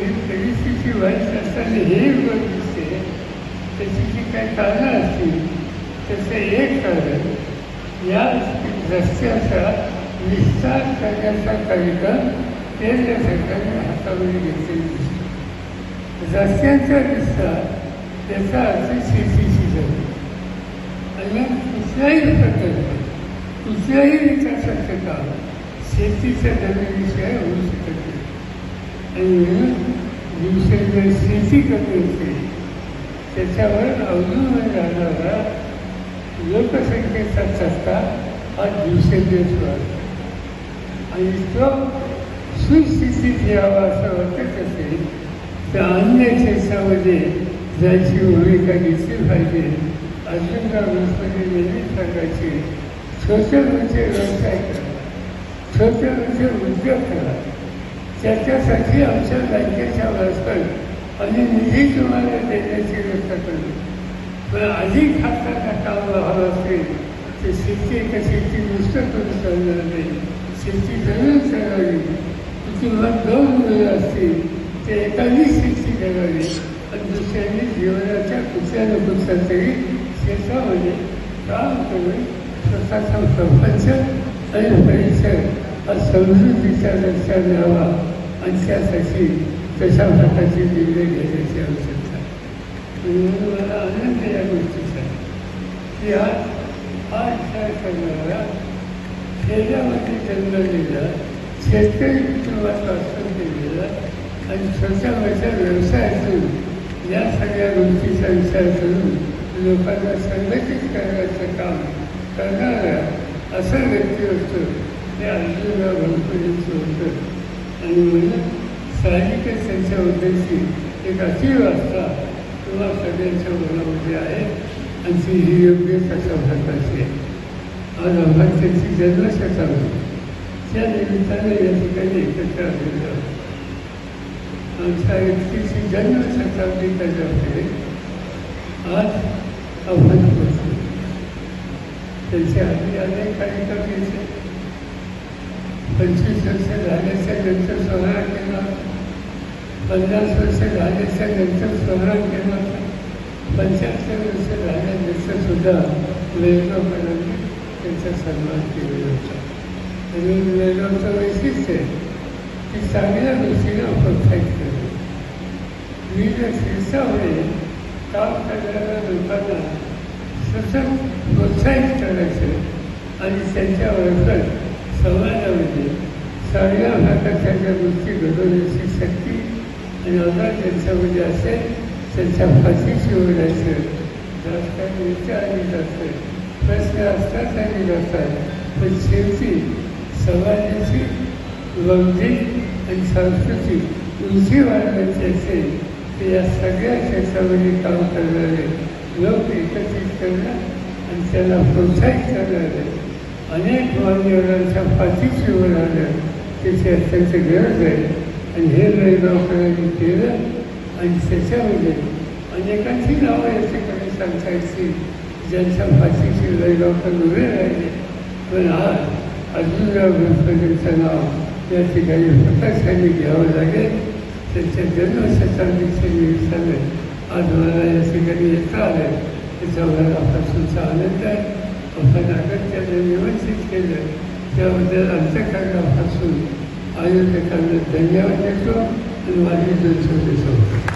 परिस्थिती वाईट असताना हे वर दिसते. त्याची जी काही कारणं असतील त्याचं एक कारण या रस्त्याचा विस्तार करण्याचा कार्यक्रम केंद्र सरकारने हातामध्ये घेतलेला दिसतो. रस्त्यांचा विस्तार त्याचा अर्थ शेतीशी झाला आणि कुठल्याही प्रकारचं कुठल्याही विकासाचं काम शेतीच्या जमिनीशिवाय होऊ शकत नाही. आणि म्हणून दिवसेंदिवस कमी होते त्याच्यावर अवलंबून राहणारा लोकसंख्येचा सत्ता हा दिवसेंदिवस वाढतो आणि तो सुस्थितीत यावा असं वाटत असेल तर अन्य क्षेत्रामध्ये ज्याची भूमिका घेतली पाहिजे अजून वनस्पती निर्मित प्रकारचे छोटे मोठे व्यवसाय करा छोटे मोठे उद्योग करा. त्याच्यासाठी आमच्या बँकेच्या मार्फत आणि निधी तुम्हाला देण्याची व्यवस्था करू पण अधिक हाताचा काम हवं असेल तर शेती एका शेती नुसतं करून चालणार नाही. शेती जरूर करावी किंवा दोन मुलं असतील ते एकाही शेती करावी. आणि दुसऱ्याने जीवनाच्या कुठल्या कुठल्या तरी शेतामध्ये काम करून स्वतःचा प्रपंच आणि परिसर हा समृद्धीचा रस्ता द्यावा आणि त्यासाठी तशा प्रकारचे निर्णय घेण्याची आवश्यकता म्हणून मला आनंद या गोष्टीचा की आज हा विचार करणारा खेड्यामध्ये जन्मलेला शेतकरी कुटुंबाचा असून केलेला आणि स्वतःच्या व्यवसायातून या सगळ्या गोष्टीचा विचार करून लोकांना संघटित करण्याचं काम करणारा असं व्यक्ती असतो ते अर्जुनराव गणपतीचं होतं. आणि म्हणजे साहजिकच त्यांच्या उद्देशी एक अशी व्यवस्था किंवा सगळ्यांच्या मनामध्ये आहे. आणि ती ही योग्य कशा प्रकारची आहे. आज आम्हाला त्यांची जन्मशताब्दी त्या निमित्ताने या ठिकाणी एकत्र आलेलो आहोत. आमच्या व्यक्तीची जन्मशताब्दी त्याच्यामध्ये. आज आव्हान करतो त्यांच्या आधी अनेक कार्यक्रम यायचे. पंचवीस वर्ष झाल्याच्या त्यांचा सोहळा केला. पन्नास वर्ष झाल्याच्या त्यांचा सोहळा केला. पंच्याहत्तर वर्ष झाल्या त्यांचा सुद्धा वेळगावकरांनी त्यांचा सन्मान केलेला होता. आणि वेळगावचं वैशिष्ट्य आहे की चांगल्या दृष्टीने प्रोत्साहित करतो. विविध शिरसामुळे काम करणाऱ्या लोकांना सतत प्रोत्साहित करायचं आणि त्यांच्या त्यांच्याबरोबर समाजामध्ये चांगल्या प्रकारच्या ज्या गोष्टी घडवण्याची शक्ती आणि आता त्यांच्यामध्ये असेल त्यांच्या फाशीशी जास्त राजकारण विचारली जातं प्रश्न असतात आणि जातात पण शेवटी समाजाची बौद्धिक आणि सांस्कृतिक उंची वाढवायची असेल तर या सगळ्या क्षेत्रामध्ये काम करणारे लोक एकत्रित करणं आणि त्याला प्रोत्साहित करणारे अनेक मान्यवरांच्या पाठीशी राहणं त्याची अत्यंत गरज आहे आणि हे लयगावकरांनी केलं आणि त्याच्यामध्ये अनेकांची नावं या ठिकाणी सांगता येतील ज्यांच्या पाठीशी लयगावकर उभे राहिले. पण आज अर्जुनराव गणपतींचं नाव या ठिकाणी प्रकाशाने घ्यावं लागेल. त्यांच्या जन्मशताब्दीच्या निमित्ताने आज मला या ठिकाणी येता आलं त्याचा मला पासूनचा आनंद आहे. आपण अगत्याने केलं त्याबद्दल अंतकरणापासून आयोजकांना धन्यवाद देतो आणि माझी दोन देतो